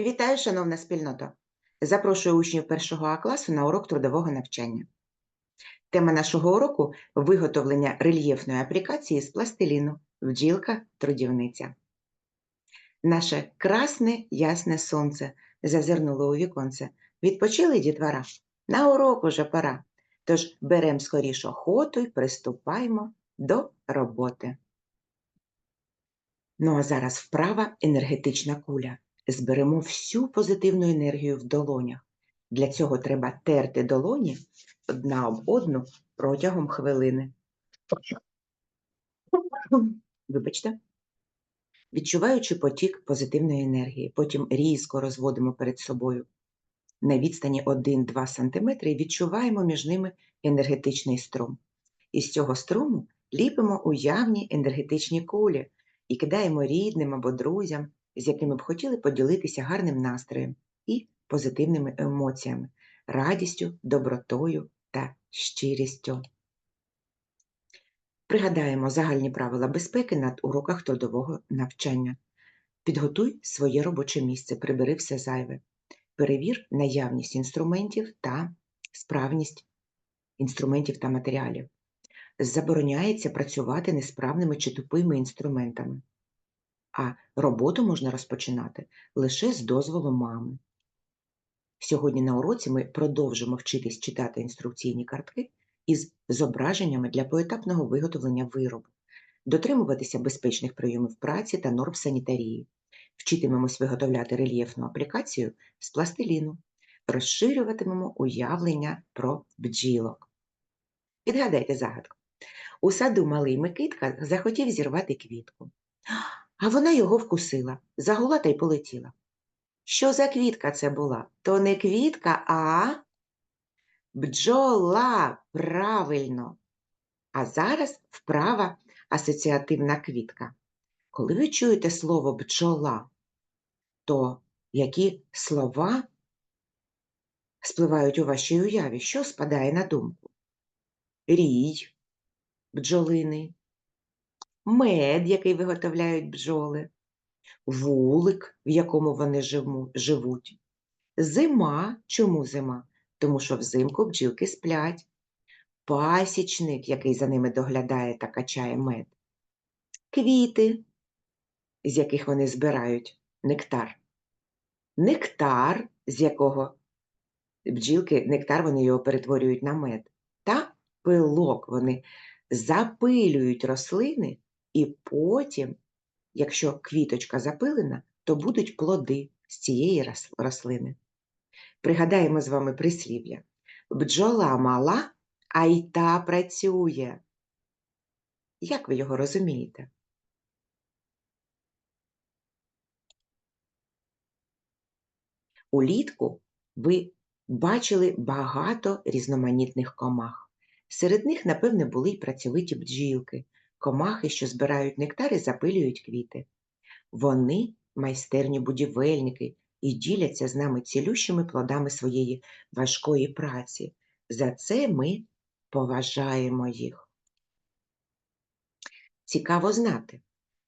Вітаю, шановна спільнота! Запрошую учнів першого А класу на урок трудового навчання. Тема нашого уроку виготовлення рельєфної аплікації з пластиліну бджілка-трудівниця. Наше красне ясне сонце зазирнуло у віконце. Відпочили дітвора? На урок уже пора. Тож берем скоріш охоту й приступаємо до роботи. Ну а зараз вправа енергетична куля зберемо всю позитивну енергію в долонях. Для цього треба терти долоні одна об одну протягом хвилини. Вибачте. Відчуваючи потік позитивної енергії, потім різко розводимо перед собою. На відстані 1-2 см відчуваємо між ними енергетичний струм. Із цього струму ліпимо уявні енергетичні кулі і кидаємо рідним або друзям, з якими б хотіли поділитися гарним настроєм і позитивними емоціями, радістю, добротою та щирістю. Пригадаємо загальні правила безпеки на уроках трудового навчання. Підготуй своє робоче місце, прибери все зайве. Перевір наявність інструментів та справність інструментів та матеріалів. Забороняється працювати несправними чи тупими інструментами а роботу можна розпочинати лише з дозволу мами. Сьогодні на уроці ми продовжимо вчитись читати інструкційні картки із зображеннями для поетапного виготовлення виробу, дотримуватися безпечних прийомів праці та норм санітарії, вчитимемось виготовляти рельєфну аплікацію з пластиліну, розширюватимемо уявлення про бджілок. Відгадайте загадку. У саду малий Микитка захотів зірвати квітку. А вона його вкусила, загула та й полетіла. Що за квітка це була? То не квітка, а бджола, правильно. А зараз вправа асоціативна квітка. Коли ви чуєте слово бджола, то які слова спливають у вашій уяві? Що спадає на думку? Рій бджолиний, мед, який виготовляють бджоли, вулик, в якому вони живуть. Зима. Чому зима? Тому що взимку бджілки сплять. Пасічник, який за ними доглядає та качає мед. Квіти, з яких вони збирають нектар. Нектар, з якого бджілки, нектар вони його перетворюють на мед. Та пилок вони запилюють рослини і потім, якщо квіточка запилена, то будуть плоди з цієї рослини. Пригадаємо з вами прислів'я. Бджола мала, а й та працює. Як ви його розумієте? Улітку ви бачили багато різноманітних комах. Серед них, напевне, були й працьовиті бджілки, комахи, що збирають нектар і запилюють квіти. Вони майстерні будівельники і діляться з нами цілющими плодами своєї важкої праці. За це ми поважаємо їх. Цікаво знати,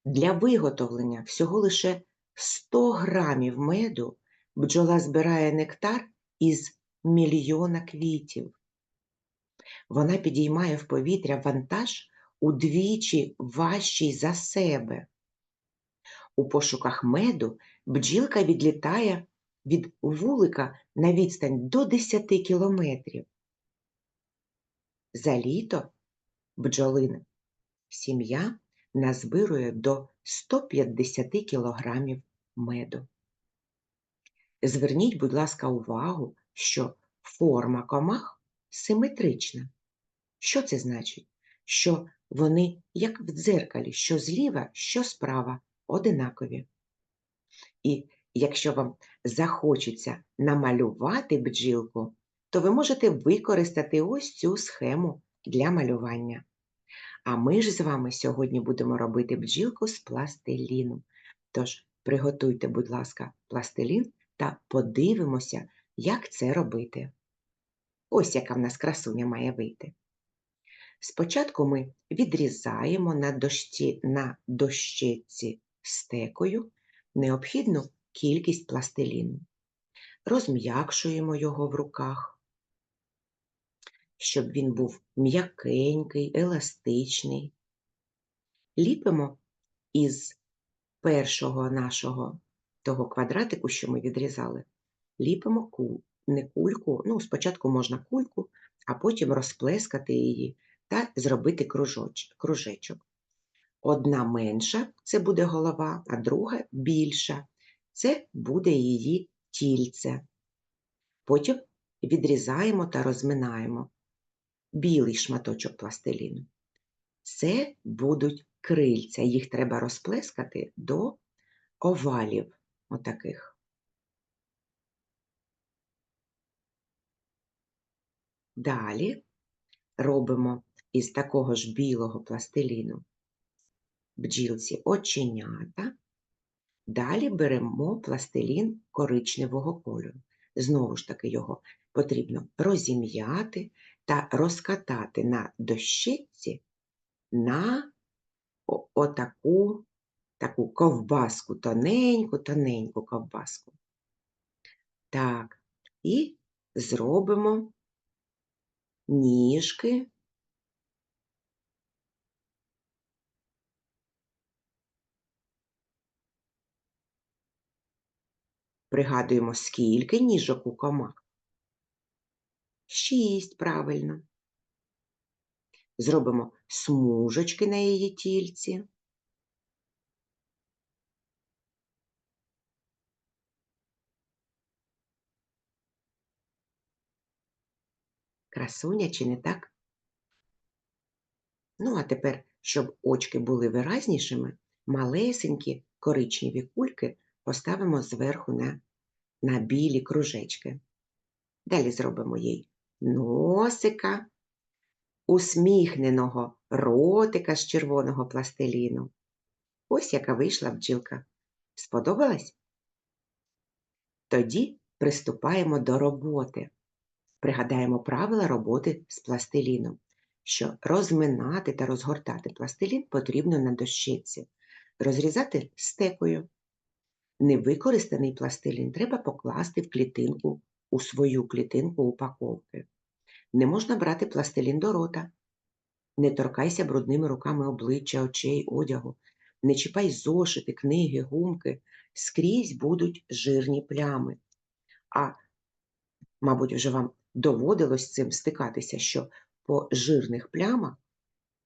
для виготовлення всього лише 100 грамів меду бджола збирає нектар із мільйона квітів. Вона підіймає в повітря вантаж удвічі важчий за себе. У пошуках меду бджілка відлітає від вулика на відстань до 10 кілометрів. За літо бджолина сім'я назбирує до 150 кілограмів меду. Зверніть, будь ласка, увагу, що форма комах симетрична. Що це значить? Що вони, як в дзеркалі, що зліва, що справа, одинакові. І якщо вам захочеться намалювати бджілку, то ви можете використати ось цю схему для малювання. А ми ж з вами сьогодні будемо робити бджілку з пластиліну. Тож приготуйте, будь ласка, пластилін та подивимося, як це робити. Ось яка в нас красуня має вийти. Спочатку ми відрізаємо на дощі, на дощечці стекою необхідну кількість пластиліну. Розм'якшуємо його в руках, щоб він був м'якенький, еластичний. Ліпимо із першого нашого того квадратику, що ми відрізали, ліпимо ку, не кульку, ну, спочатку можна кульку, а потім розплескати її та зробити кружечок. Одна менша це буде голова, а друга більша це буде її тільце. Потім відрізаємо та розминаємо білий шматочок пластиліну. Це будуть крильця, їх треба розплескати до овалів отаких. Далі робимо із такого ж білого пластиліну бджілці оченята. Далі беремо пластилін коричневого кольору. Знову ж таки, його потрібно розім'яти та розкатати на дощиці на отаку таку ковбаску, тоненьку, тоненьку ковбаску. Так, і зробимо ніжки. Пригадуємо, скільки ніжок у комах? Шість, правильно. Зробимо смужечки на її тільці. Красуня чи не так? Ну, а тепер, щоб очки були виразнішими, малесенькі коричневі кульки поставимо зверху на, на білі кружечки. Далі зробимо їй носика, усміхненого ротика з червоного пластиліну. Ось яка вийшла бджілка. Сподобалась? Тоді приступаємо до роботи. Пригадаємо правила роботи з пластиліном, що розминати та розгортати пластилін потрібно на дощиці, розрізати стекою. Невикористаний пластилін треба покласти в клітинку у свою клітинку упаковки. Не можна брати пластилін до рота. Не торкайся брудними руками обличчя, очей, одягу. Не чіпай зошити, книги, гумки. Скрізь будуть жирні плями. А, мабуть, вже вам доводилось цим стикатися, що по жирних плямах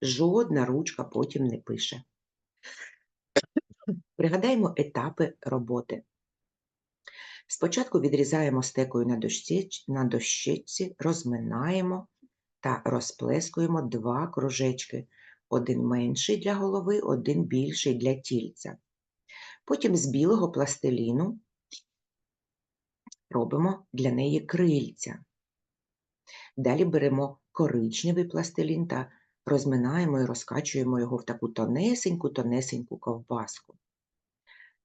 жодна ручка потім не пише. Пригадаємо етапи роботи. Спочатку відрізаємо стекою на дощеч- на дощечці, розминаємо та розплескуємо два кружечки. Один менший для голови, один більший для тільця. Потім з білого пластиліну робимо для неї крильця. Далі беремо коричневий пластилін та розминаємо і розкачуємо його в таку тонесеньку-тонесеньку ковбаску.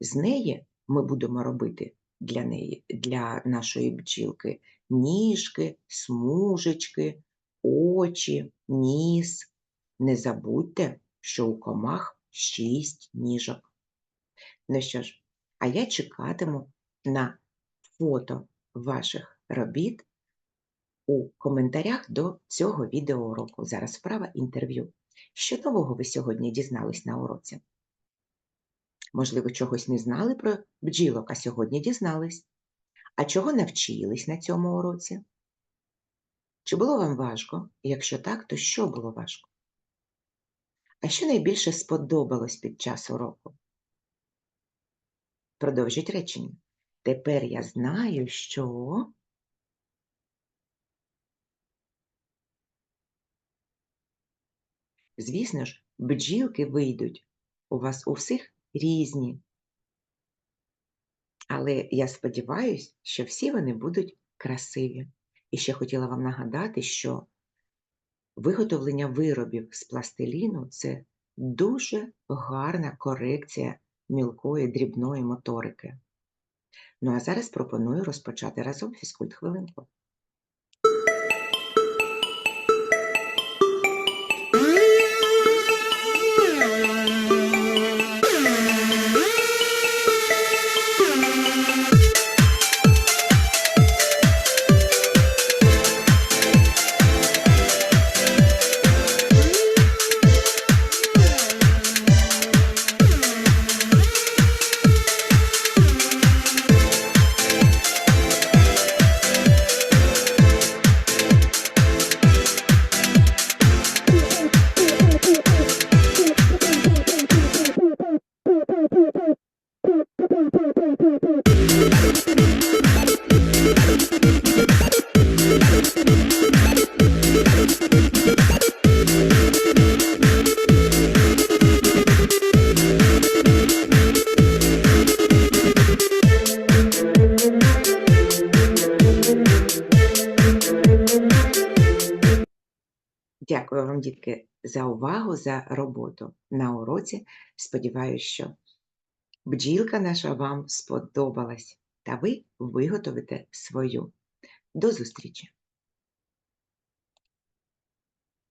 З неї ми будемо робити для неї, для нашої бджілки ніжки, смужечки, очі, ніс. Не забудьте, що у комах шість ніжок. Ну що ж, а я чекатиму на фото ваших робіт у коментарях до цього відеоуроку. Зараз вправа інтерв'ю. Що нового ви сьогодні дізнались на уроці? Можливо, чогось не знали про бджілок, а сьогодні дізнались. А чого навчились на цьому уроці? Чи було вам важко? Якщо так, то що було важко? А що найбільше сподобалось під час уроку? Продовжіть речення. Тепер я знаю, що. Звісно ж, бджілки вийдуть у вас у всіх різні. Але я сподіваюся, що всі вони будуть красиві. І ще хотіла вам нагадати, що виготовлення виробів з пластиліну це дуже гарна корекція мілкої дрібної моторики. Ну а зараз пропоную розпочати разом фізкульт хвилинку. Дітки, за увагу, за роботу на уроці. Сподіваюся, що бджілка наша вам сподобалась, та ви виготовите свою. До зустрічі!